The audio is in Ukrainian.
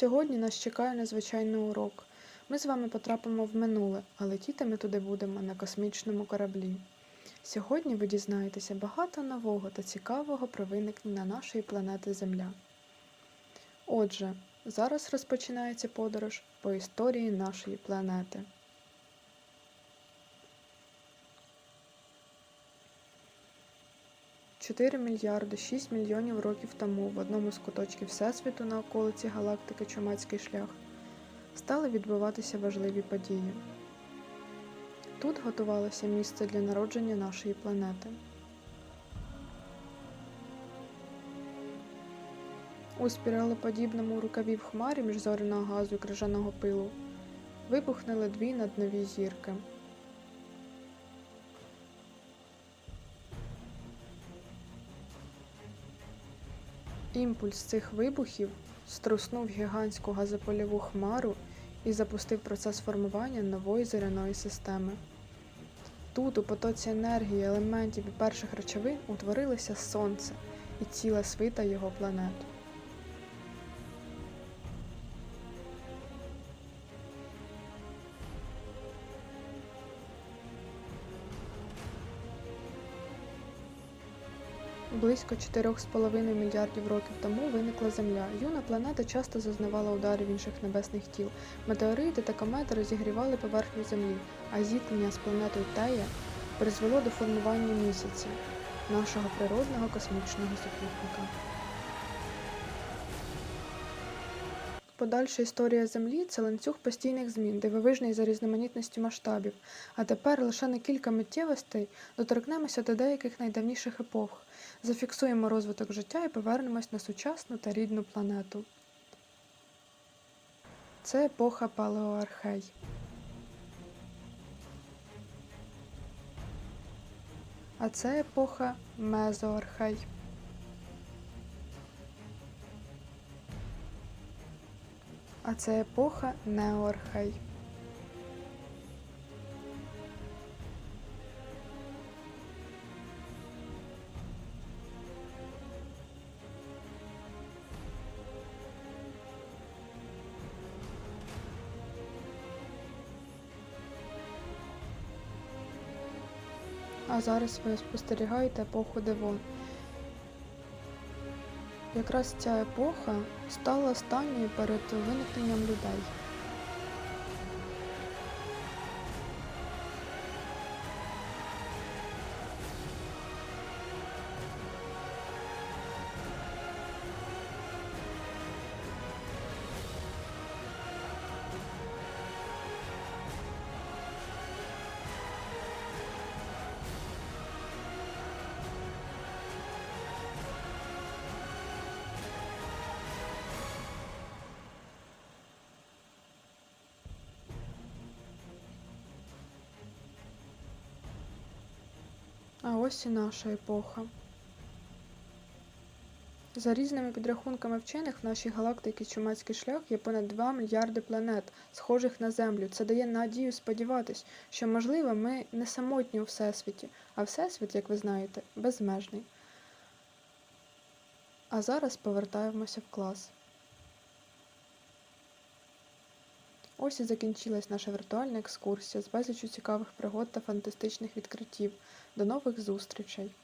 Сьогодні нас чекає незвичайний урок. Ми з вами потрапимо в минуле, а летіти ми туди будемо на космічному кораблі. Сьогодні ви дізнаєтеся багато нового та цікавого про виникнення нашої планети Земля. Отже, зараз розпочинається подорож по історії нашої планети. Чотири мільярди 6 мільйонів років тому в одному з куточків Всесвіту на околиці галактики Чумацький шлях стали відбуватися важливі події. Тут готувалося місце для народження нашої планети. У спіралеподібному рукаві в хмарі міжзоряного газу і крижаного пилу вибухнули дві наднові зірки. Імпульс цих вибухів струснув гігантську газопольову хмару і запустив процес формування нової зоряної системи. Тут, у потоці енергії, елементів і перших речовин утворилося Сонце і ціла свита його планет. Близько 4,5 мільярдів років тому виникла Земля. Юна планета часто зазнавала ударів інших небесних тіл. Метеорити та комети розігрівали поверхню Землі, а зіткнення з планетою Тея призвело до формування місяця, нашого природного космічного супутника. Подальша історія Землі це ланцюг постійних змін, дивовижний за різноманітністю масштабів. А тепер лише на кілька миттєвостей доторкнемося до деяких найдавніших епох, зафіксуємо розвиток життя і повернемось на сучасну та рідну планету. Це епоха палеоархей. А це епоха мезоархей. А це епоха неоархей. А зараз ви спостерігаєте епоху Девон. Якраз ця епоха стала останньою перед виникненням людей. А ось і наша епоха. За різними підрахунками вчених, в нашій галактиці Чумацький шлях є понад 2 мільярди планет, схожих на Землю. Це дає надію сподіватись, що, можливо, ми не самотні у Всесвіті, а Всесвіт, як ви знаєте, безмежний. А зараз повертаємося в клас. Ось і закінчилась наша віртуальна екскурсія з безлічю цікавих пригод та фантастичних відкриттів. До нових зустрічей!